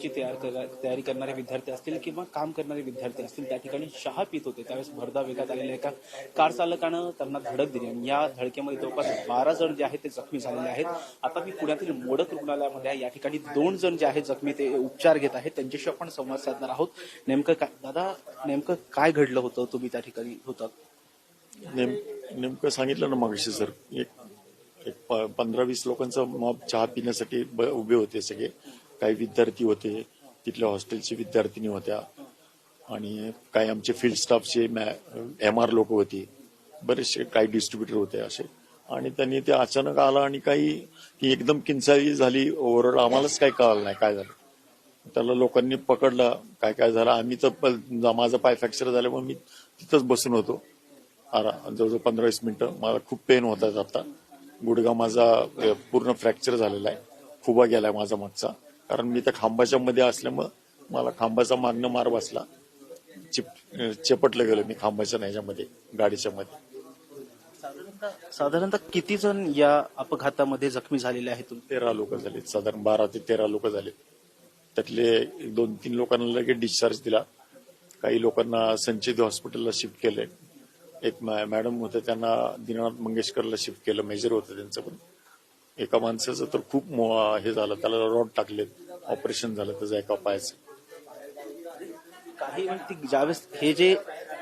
ची तयार तयारी करणारे विद्यार्थी असतील किंवा काम करणारे विद्यार्थी असतील त्या ठिकाणी चहा पित होते. त्यावेळेस भरदा वेगात आलेल्या एका कार चालकानं त्यांना धडक दिली आणि या धडकेमध्ये जवळपास बारा जण जे आहेत ते जखमी झालेले आहेत. आता मी पुण्यातील मोडक रुग्णालयामध्ये या ठिकाणी दोन जण जे आहेत जखमी ते उपचार घेत आहेत. त्यांच्याशी आपण संवाद साधणार आहोत. नेमकं काय दादा नेमकं काय घडलं होतं? तुम्ही त्या ठिकाणी होतात. नेम नेमकं सांगितलं ना मागशी सर. एक पंधरा वीस लोकांचा मॉब चहा पिण्यासाठी उभे होते सगळे. काही विद्यार्थी होते तिथल्या हॉस्टेलचे विद्यार्थिनी होत्या. आणि काही आमचे फील्ड स्टाफचे एम आर लोक होती. बरेचसे काही डिस्ट्रीब्युटर होते असे. आणि त्यांनी ते अचानक आला आणि काही की एकदम किंचाळी झाली. ओव्हरऑल आम्हालाच काही कळालं नाही काय झालं. त्याला लोकांनी पकडलं. काय काय झालं. आम्ही तर प- माझा पाय फ्रॅक्चर झाल्यामुळे मी तिथंच बसून होतो. आरा जवळजवळ पंधरा वीस मिनिटं. मला खूप पेन होत आता. गुडघा माझा पूर्ण फ्रॅक्चर झालेला आहे. फुबा गेलाय माझा मागचा. कारण मी त्या खांबाच्या मध्ये असल्यामुळं मला खांबाचा मागणं मार बसला चिप चेपटलं गेलो मी खांबाच्या ह्याच्यामध्ये गाडीच्या मध्ये. साधारणतः साधारणतः किती जण या अपघातामध्ये जखमी झालेले आहेत तेरा लोक झालेत. साधारण बारा ते तेरा लोक झालेत. त्यातले एक दोन तीन लोकांना लगेच डिस्चार्ज दिला. काही लोकांना संचित हॉस्पिटलला शिफ्ट केलंय. एक मॅडम होते त्यांना दीनानाथ मंगेशकरला शिफ्ट केलं. मेजर होतं त्यांचं पण. एका माणसाचं तर खूप हे झालं त्याला रॉड टाकलेत ऑपरेशन झालं त्याचं एका पायाचं. काही व्यक्ती ज्यावेळेस हे जे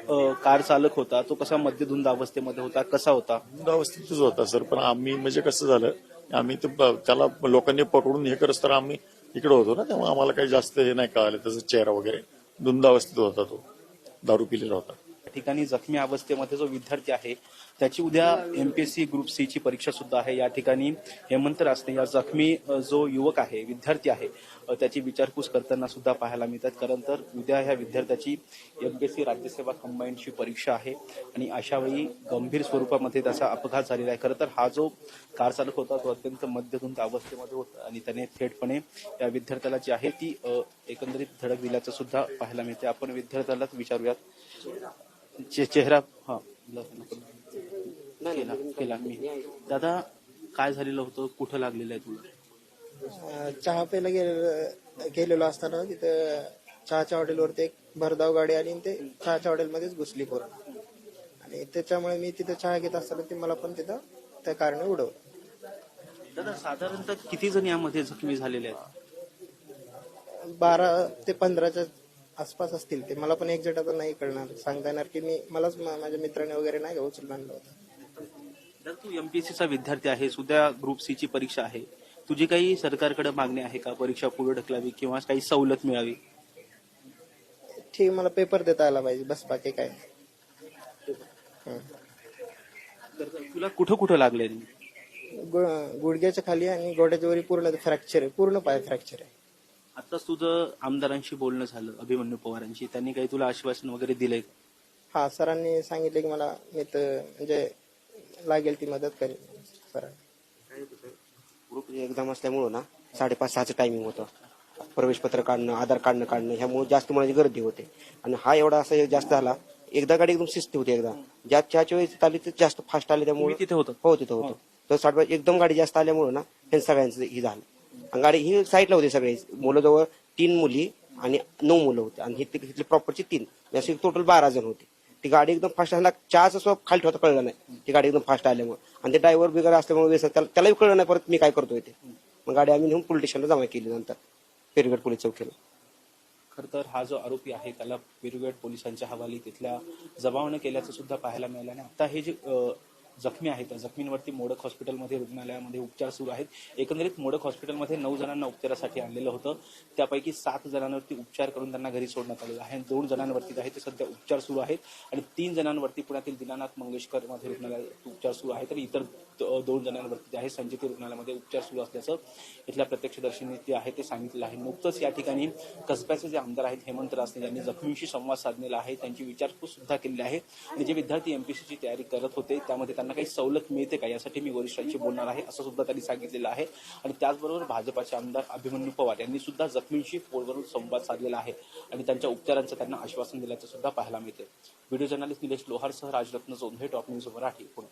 अ, कार चालक होता तो कसा मध्यधुंद अवस्थेमध्ये होता कसा होता? बंद अवस्थेतच होता सर. पण आम्ही म्हणजे कसं झालं आम्ही ते प- त्याला लोकांनी पकडून हे करत तर आम्ही इकडे होतो ना त्यामुळे आम्हाला काही जास्त हे नाही कळालं त्याचा चेहरा वगैरे. धुंद अवस्थेत होता तो. दारू पिलेला होता. ठिकाणी जखमी अवस्थेमध्ये जो विद्यार्थी आहे त्याची उद्या एमपीएससी ग्रुप सी ची परीक्षा सुद्धा आहे. या ठिकाणी हेमंत रासने या जखमी जो युवक आहे विद्यार्थी आहे त्याची विचारपूस करताना सुद्धा पाहायला मिळतात. कारण तर उद्या ह्या विद्यार्थ्याची एमपीएससी राज्यसेवा कंबाईनची परीक्षा आहे आणि अशा वेळी गंभीर स्वरूपामध्ये त्याचा अपघात झालेला आहे. खरं तर हा जो कार चालक होता तो अत्यंत मध्यधुंद अवस्थेमध्ये होता आणि त्याने थेटपणे या विद्यार्थ्याला जी आहे ती एकंदरीत धडक दिल्याचं सुद्धा पाहायला मिळते आपण विद्यार्थ्यालाच विचारूयात. चे- चेहरा हा केला केला मी. दादा काय झालेलं होतं? कुठं लागलेलं आहे तुला? अं, चहा प्यायला गेलेलो गेलेलो असताना तिथं चहाच्या हॉटेलवरती एक भरधाव गाडी आली आणि ते चहाच्या हॉटेलमध्येच घुसली पोरं. आणि त्याच्यामुळे मी तिथं चहा घेत असताना ती मला पण तिथं त्या कारणे उडवलं. दादा साधारणतः किती जण यामध्ये जखमी झालेले आहेत? बारा ते पंधराच्या आसपास असतील ते मला पण एक्झॅक्ट आता नाही कळणार. सांगता येणार की मी मलाच मा- माझ्या मित्राने वगैरे नाही का उचलून आणलं होतं. तर तू एमपीएससीचा विद्यार्थी आहे उद्या ग्रुप सी ची परीक्षा आहे तुझी काही सरकारकडे मागणी आहे का? परीक्षा पुढे ढकलावी किंवा काही सवलत मिळावी? ठीक मला पेपर देता आला पाहिजे. बस बाकी काय हं. तर तुला कुठं कुठं लागले गु- गुडघ्याच्या खाली आणि गोड्याच्या वरी पूर्ण फ्रॅक्चर आहे. पूर्ण पाय फ्रॅक्चर आहे. आता तुझं आमदारांशी बोलणं झालं अभिमन्यू पवारांशी. त्यांनी काही तुला आश्वासन वगैरे दिलंय हा सरांनी सांगितले की मला मी तर म्हणजे लागेल ती मदत करेन सरांनी ग्रुप एक्झाम असल्यामुळं ना साडेपाच सहाचं टायमिंग होतं. प्रवेश पत्र काढणं आधार काढणं काढणं ह्यामुळे जास्त मुलांची गर्दी होते. आणि हा एवढा असं जास्त आला एकदा गाडी एकदम शिस्ती होती एकदा. ज्या चहाच्या वेळेस आली तर जास्त फास्ट आली त्यामुळे तुम्ही तिथे होता? हो तिथं होतं. तर साडेपाच एकदम गाडी जास्त आल्यामुळं ना हे सगळ्यांचं हे झालं. गाडी ही साईडला होती सगळे. मुलं जवळ तीन मुली आणि नऊ मुलं होते. आणि हे तिथले प्रॉपरची तीन. म्हणजे असे टोटल बारा जण होते. ती गाडी एकदम फास्ट असला चहाचा स्वभाव खाली ठेवता कळलं नाही. ती गाडी एकदम फास्ट आल्यामुळे. आणि ते ड्रायव्हर बिगर असल्यामुळे व्यसन त्यालाही कळलं नाही परत मी काय करतोय ते. मग गाडी आम्ही नेऊन पोलीस स्टेशनला जमा केली नंतर. पेरगड पोलीस चौकीला. खरं तर हा जो आरोपी आहे त्याला पिरुगेट पोलिसांच्या हवाली तिथल्या जबावनं केल्याचं सुद्धा पाहायला मिळालं आणि आता हे जे जखमी आहेत. त्या जखमींवरती मोडक हॉस्पिटलमध्ये रुग्णालयामध्ये उपचार सुरू आहेत. एकंदरीत मोडक हॉस्पिटलमध्ये नऊ जणांना उपचारासाठी आणलेलं होतं. त्यापैकी सात जणांवरती उपचार करून त्यांना घरी सोडण्यात आलेलं आहे. दोन जणांवरती जे आहे ते सध्या उपचार सुरू आहेत आणि तीन जणांवरती पुण्यातील दीनानाथ मंगेशकरमध्ये रुग्णालयात उपचार सुरू आहे तर इतर द- दोन जणांवरती जे आहे संजिती रुग्णालयामध्ये उपचार सुरू असल्याचं इथल्या प्रत्यक्षदर्शींनी जे आहे ते सांगितलं आहे. नुकतंच या ठिकाणी कसब्याचे जे आमदार आहेत हेमंत रासने यांनी जखमींशी संवाद साधलेला आहे. त्यांची विचारपूस सुद्धा केलेली आहे. आणि जे विद्यार्थी एमपीसीची तयारी करत होते त्यामध्ये त्यांना काही सवलत मिळते का? यासाठी मी वरिष्ठांशी बोलणार आहे असं सुद्धा त्यांनी सांगितलेलं आहे. आणि त्याचबरोबर भाजपाचे आमदार अभिमन्यू पवार यांनी सुद्धा जखमींशी फोनवरून संवाद साधलेला आहे आणि त्यांच्या उपचारांचं त्यांना आश्वासन दिल्याचं सुद्धा पाहायला मिळते व्हिडिओ जर्नलिस्ट निलेश लोहारसह राजरत्न जोंधे टॉप न्यूज मराठी पुणे.